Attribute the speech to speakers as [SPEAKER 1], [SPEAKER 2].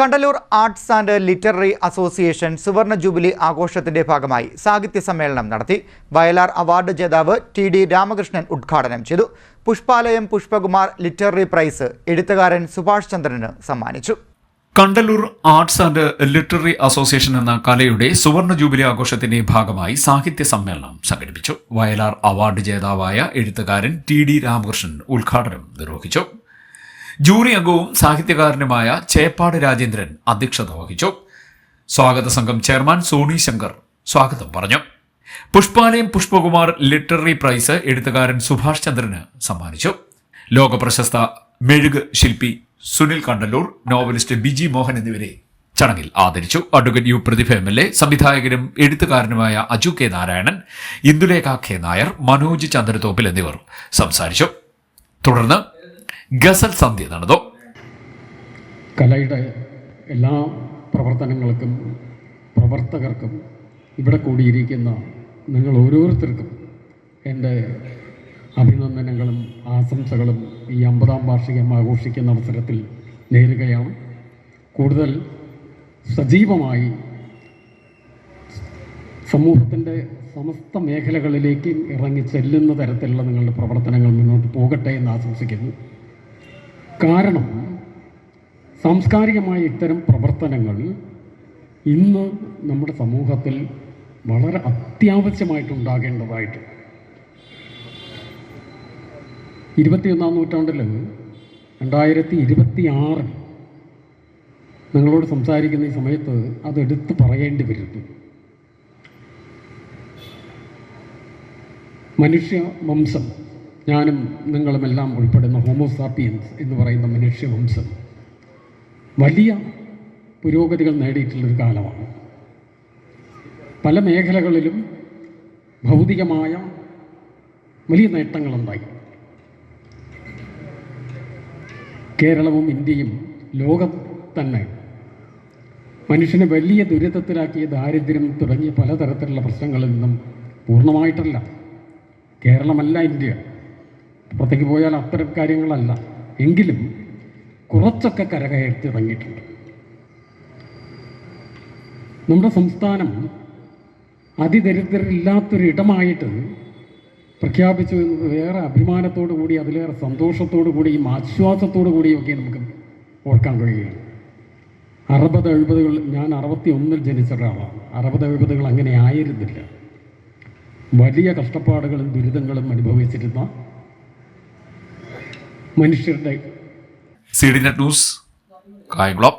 [SPEAKER 1] Kandalloor arts and literary association സുവർണ jubilee ആഘോഷത്തിന്റെ ഭാഗമായി സാഹിത്യ സമ്മേളനം നടത്തി. വയലാർ അവാർഡ് ജേതാവ് ടി ഡി രാമകൃഷ്ണൻ ഉദ്ഘാടനം ചെയ്തു. പുഷ്പാലയം പുഷ്പകുമാർ ലിറ്റററി പ്രൈസ് എഴുത്തുകാരൻ സുഭാഷ് ചന്ദ്രന് സമ്മാനിച്ചു.
[SPEAKER 2] Kandalloor arts and literary association എന്ന കലയുടെ സുവർണ ജൂബിലി ആഘോഷത്തിന്റെ ഭാഗമായി സാഹിത്യ സമ്മേളനം സംഘടിപ്പിച്ചു. വയലാർ അവാർഡ് ജേതാവായ എഴുത്തുകാരൻ ടി ഡി രാമകൃഷ്ണൻ ഉദ്ഘാടനം നിർവഹിച്ചു. ജൂറി അംഗവും സാഹിത്യകാരനുമായ ചേപ്പാട് രാജേന്ദ്രൻ അധ്യക്ഷത വഹിച്ചു. സ്വാഗത സംഘം ചെയർമാൻ സോണി ശങ്കർ സ്വാഗതം പറഞ്ഞു. പുഷ്പാലയം പുഷ്പകുമാർ ലിറ്റററി പ്രൈസ് എഴുത്തുകാരൻ സുഭാഷ് ചന്ദ്രന് സമ്മാനിച്ചു. ലോക പ്രശസ്ത മെഴുക് ശില്പി സുനിൽ കണ്ടല്ലൂർ നോവലിസ്റ്റ് ബിജി മോഹൻ എന്നിവരെ ചടങ്ങിൽ ആദരിച്ചു. Advocate U Prathibha M L A സംവിധായകനും എഴുത്തുകാരനുമായ അജു കെ നാരായണൻ ഇന്ദുലേഖ കെ നായർ മനോജ് ചന്ദ്രതോപ്പിൽ എന്നിവർ സംസാരിച്ചു. തുടർന്ന് ഗസൽ സന്ധ്യ നടന്നു.
[SPEAKER 3] കലയുടെ എല്ലാ പ്രവർത്തനങ്ങൾക്കും പ്രവർത്തകർക്കും ഇവിടെ കൂടിയിരിക്കുന്ന നിങ്ങൾ ഓരോരുത്തർക്കും എന്റെ അഭിനന്ദനങ്ങളും ആശംസകളും ഈ അമ്പതാം വാർഷികം ആഘോഷിക്കുന്ന അവസരത്തിൽ നേരുകയാണ്. കൂടുതൽ സജീവമായി സമൂഹത്തിന്റെ സമസ്ത മേഖലകളിലേക്ക് ഇറങ്ങി ചെല്ലുന്ന തരത്തിലുള്ള നിങ്ങളുടെ പ്രവർത്തനങ്ങൾ മുന്നോട്ട് പോകട്ടെ എന്ന് ആശംസിക്കുന്നു. കാരണം സാംസ്കാരികമായ ഇത്തരം പ്രവർത്തനങ്ങൾ ഇന്ന് നമ്മുടെ സമൂഹത്തിൽ വളരെ അത്യാവശ്യമായിട്ടുണ്ടാകേണ്ടതായിട്ട്. ഇരുപത്തിയൊന്നാം നൂറ്റാണ്ടിൽ രണ്ടായിരത്തി ഇരുപത്തി ആറിൽ നിങ്ങളോട് സംസാരിക്കുന്ന ഈ സമയത്ത് അതെടുത്ത് പറയേണ്ടി വരുന്നു. മനുഷ്യ വംശം ഞാനും നിങ്ങളുമെല്ലാം ഉൾപ്പെടുന്ന ഹോമോസാപ്പിയൻസ് എന്ന് പറയുന്ന മനുഷ്യവംശം വലിയ പുരോഗതികൾ നേടിയിട്ടുള്ളൊരു കാലമാണ്. പല മേഖലകളിലും ഭൗതികമായ വലിയ നേട്ടങ്ങളുണ്ടായി. കേരളവും ഇന്ത്യയും ലോകം തന്നെ മനുഷ്യനെ വലിയ ദുരിതത്തിലാക്കിയ ദാരിദ്ര്യം തുടങ്ങിയ പലതരത്തിലുള്ള പ്രശ്നങ്ങളിൽ നിന്നും പൂർണമായിട്ടല്ല. കേരളമല്ല ഇന്ത്യ. പുറത്തേക്ക് പോയാൽ അത്തരം കാര്യങ്ങളല്ല. എങ്കിലും കുറച്ചൊക്കെ കരകയറ്റി ഇറങ്ങിയിട്ടുണ്ട്. നമ്മുടെ സംസ്ഥാനം അതിദരിദ്രരില്ലാത്തൊരിടമായിട്ട് പ്രഖ്യാപിച്ചു എന്നത് വേറെ അഭിമാനത്തോടു കൂടി അതിലേറെ സന്തോഷത്തോടു കൂടിയും ആശ്വാസത്തോടു കൂടിയും ഒക്കെ നമുക്ക് ഓർക്കാൻ കഴിയുകയാണ്. അറുപത് എഴുപതുകൾ ഞാൻ അറുപത്തി ഒന്നിൽ ജനിച്ച ഒരാളാണ്. അറുപത് എഴുപതുകൾ അങ്ങനെ ആയിരുന്നില്ല. വലിയ കഷ്ടപ്പാടുകളും ദുരിതങ്ങളും അനുഭവിച്ചിരുന്ന മനുഷ്യരുടെ
[SPEAKER 2] C D net news Kayamkulam.